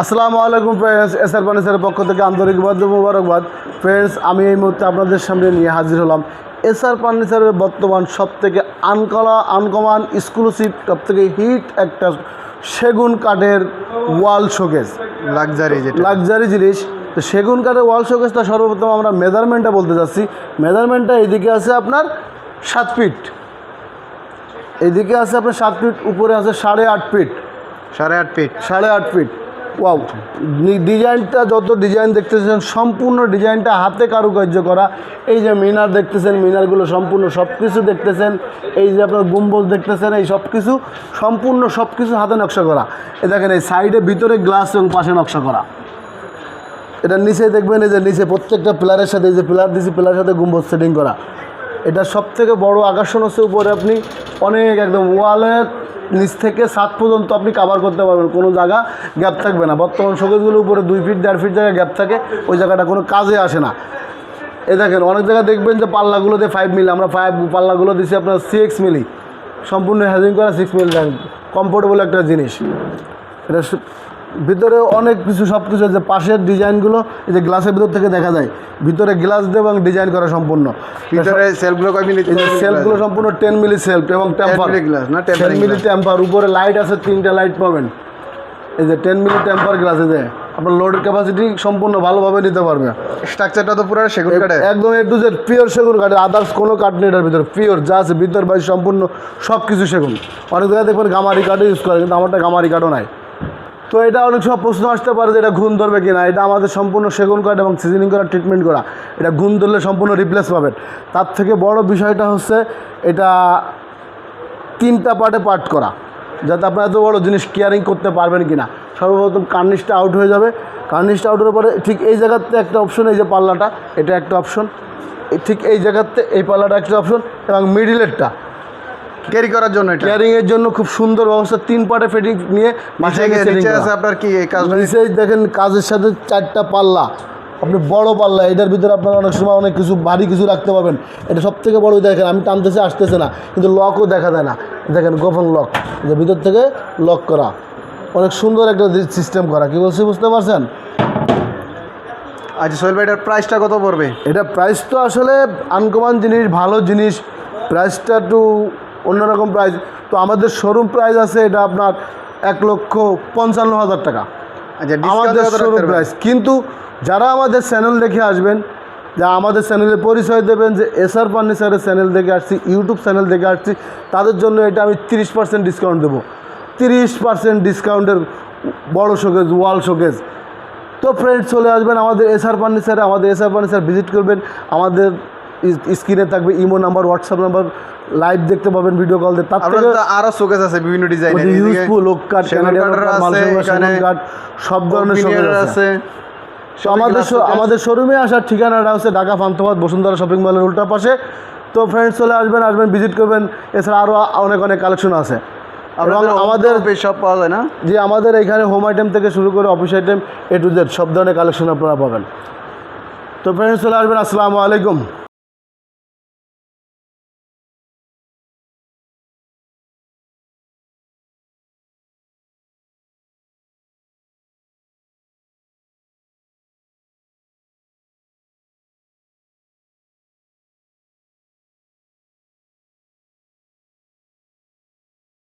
আসসালামু আলাইকুম friends S আর ফার্নিচারের পক্ষ থেকে আন্তরিকবাদ মুবারকবাদ। ফ্রেন্ডস আমি এই মুহূর্তে আপনাদের সামনে নিয়ে হাজির হলাম এস আর ফার্নিচারের বর্তমান সব থেকে আনকলা আনকমান এক্সক্লুসিভ সব থেকে হিট একটা সেগুন কাঠের ওয়াল শোকেস লাক্সারি যেটা। লাক্সারি জিনিস। তো সেগুন কাঠের ওয়াল শোকেসটা সর্বপ্রথম আমরা মেজারমেন্টটা বলতে যাচ্ছি। মেজারমেন্টটা এইদিকে আছে আপনার সাত ফিট এইদিকে আছে আপনার সাত ফিট উপরে আছে সাড়ে আট ফিট সাড়ে আট ফিট সাড়ে আট ফিট ওয়াও ডিজাইনটা যত ডিজাইন দেখতেছেন সম্পূর্ণ ডিজাইনটা হাতে কারুকার্য করা এই যে মিনার দেখতেছেন মিনারগুলো সম্পূর্ণ সব কিছু দেখতেছেন এই যে আপনার গম্বুজ দেখতেছেন এই সব কিছু সম্পূর্ণ সব কিছু হাতে নকশা করা এ দেখেন এই সাইডে ভিতরে গ্লাস এবং পাশে নকশা করা এটা নিচে দেখবেন এই যে নিচে প্রত্যেকটা পিলারের সাথে এই যে পিলার দিয়েছি পিলারের সাথে গুম্বজ সেটিং করা এটা সব থেকে বড় আকর্ষণ হচ্ছে উপরে আপনি অনেক একদম ওয়ালের নিচ থেকে সাত পর্যন্ত আপনি কাভার করতে পারবেন। কোনো জায়গা গ্যাপ থাকবে না। বর্তমান শোকেসগুলো উপরে দুই ফিট দেড় ফিট জায়গায় গ্যাপ থাকে। ওই জায়গাটা কোনো কাজে আসে না। এ দেখেন, অনেক জায়গায় দেখবেন যে পাল্লাগুলোতে ফাইভ মিলি আমরা ফাইভ পাল্লাগুলো দিচ্ছি আপনার সিক্স মিলি সম্পূর্ণ হ্যাজিং করা সিক্স মিলি কমফোর্টেবল একটা জিনিস। এটা ভিতরে অনেক কিছু সব কিছু আছে। পাশের ডিজাইনগুলো এই যে গ্লাসের ভিতর থেকে দেখা যায়। ভিতরে গ্লাস দিয়ে এবং ডিজাইন করা সম্পূর্ণ। ভিতরে সেলগুলো কয় যে সেলফগুলো সম্পূর্ণ টেন মিলি সেলফ এবং টেম্পার গ্লাস না টেন মিলি? টেম্পার উপরে লাইট আছে তিনটা লাইট পাবেন। এই যে টেন মিলি টেম্পার গ্লাস এই যে আপনার লোডের ক্যাপাসিটি সম্পূর্ণ ভালোভাবে নিতে পারবে। স্ট্রাকচারটা তো পুরো সেগুন কাঠে। একদম এ টু জেড পিওর সেগুন কাঠের আদার্স কোনো কাঠ নেই এটার ভিতরে। পিওর যা আছে ভিতর বাইরে সম্পূর্ণ সব কিছু সেগুন। অনেক জায়গায় দেখবেন গামারি কাঠও ইউজ করে কিন্তু আমারটা গামারি কাঠও নাই। তো এটা অনেক সব প্রশ্ন আসতে পারে যে এটা ঘুণ ধরবে কিনা। এটা আমাদের সম্পূর্ণ সেগুন করা এবং সিজনিং করা ট্রিটমেন্ট করা। এটা ঘুণ ধরলে সম্পূর্ণ রিপ্লেস পাবেন। তার থেকে বড় বিষয়টা হচ্ছে এটা তিনটা পার্টে পার্ট করা। যাতে আপনারা এত বড় জিনিস কেয়ারিং করতে পারবেন কি না সর্বপ্রথম কার্নিশটা আউট হয়ে যাবে। কার্নিশটা আউট হওয়ার পরে ঠিক এই জায়গাতে একটা অপশন এই যে পাল্লাটা, এটা একটা অপশন ঠিক এই জায়গাতে এই পাল্লাটা একটা অপশন এবং মিডিলেরটা ক্যারি করার জন্য এটা? কেয়ারিংয়ের জন্য খুব সুন্দর ব্যবস্থা। তিন পাটে ফিটিং নিয়ে মাঝে নিচে নিচে আছে আপনার কি কাজটা? নিচে দেখেন কাজের সাথে চারটা পাল্লা। আপনি বড় পাল্লা এটার ভিতরে আপনার অনেক সময় অনেক কিছু ভারী কিছু রাখতে পারবেন। এটা সব থেকে বড় দেখেন আমি টানতেছে আসতেছে না। কিন্তু লকও দেখা যায় না। দেখেন গোপন লক যে ভিতর থেকে লক করা। অনেক সুন্দর একটা সিস্টেম করা। কি বলছি বুঝতে পারছেন? আচ্ছা সোহেল ভাই এটার প্রাইসটা কত পড়বে? এটা প্রাইস তো আসলে আনকমন জিনিস ভালো জিনিস। প্রাইসটা একটু অন্যরকম প্রাইস তো আমাদের শোরুম প্রাইস আছে এটা আপনার এক লক্ষ পঞ্চান্ন হাজার টাকা। আচ্ছা আমাদের শোরুম প্রাইস কিন্তু যারা আমাদের চ্যানেল দেখে আসবেন যা আমাদের চ্যানেলে পরিচয় দেবেন যে এসআর ফার্নিচারের চ্যানেল দেখে আসছি ইউটিউব চ্যানেল দেখে আসছি তাদের জন্য এটা আমি তিরিশ পার্সেন্ট ডিসকাউন্ট দেবো। তিরিশ পার্সেন্ট ডিসকাউন্টের বড় শোকেজ ওয়াল শোকেজ তো ফ্রেন্ড চলে আসবেন আমাদের এসআর ফার্নিচারে আমাদের এসআর ফার্নিচার ভিজিট করবেন। আমাদের স্ক্রিনে থাকবে imo number WhatsApp number live দেখতে পাবেন ভিডিও কল দিয়ে তার থেকে তো আরও শোকেস আছে বিভিন্ন ডিজাইনের ইউজফুল মালসেগুন এখানে কাঠ সব ধরনের আছে। আছে। আমাদের আমাদের শোরুমে আসার ঠিকানাটা হচ্ছে ঢাকা ফান্তবাদ বসুন্ধরা শপিং মলের উল্টা পাশে। তো ফ্রেন্ডস চলে আসবেন আসবেন ভিজিট করবেন। এছাড়া আরও অনেক অনেক কালেকশন আছে। এবং আমাদের সব পাওয়া যায় না? যে আমাদের এখানে হোম আইটেম থেকে শুরু করে office item A to Z সব ধরনের কালেকশন আপনারা পাবেন। তো ফ্রেন্ডস চলে আসবেন আসসালামু আলাইকুম।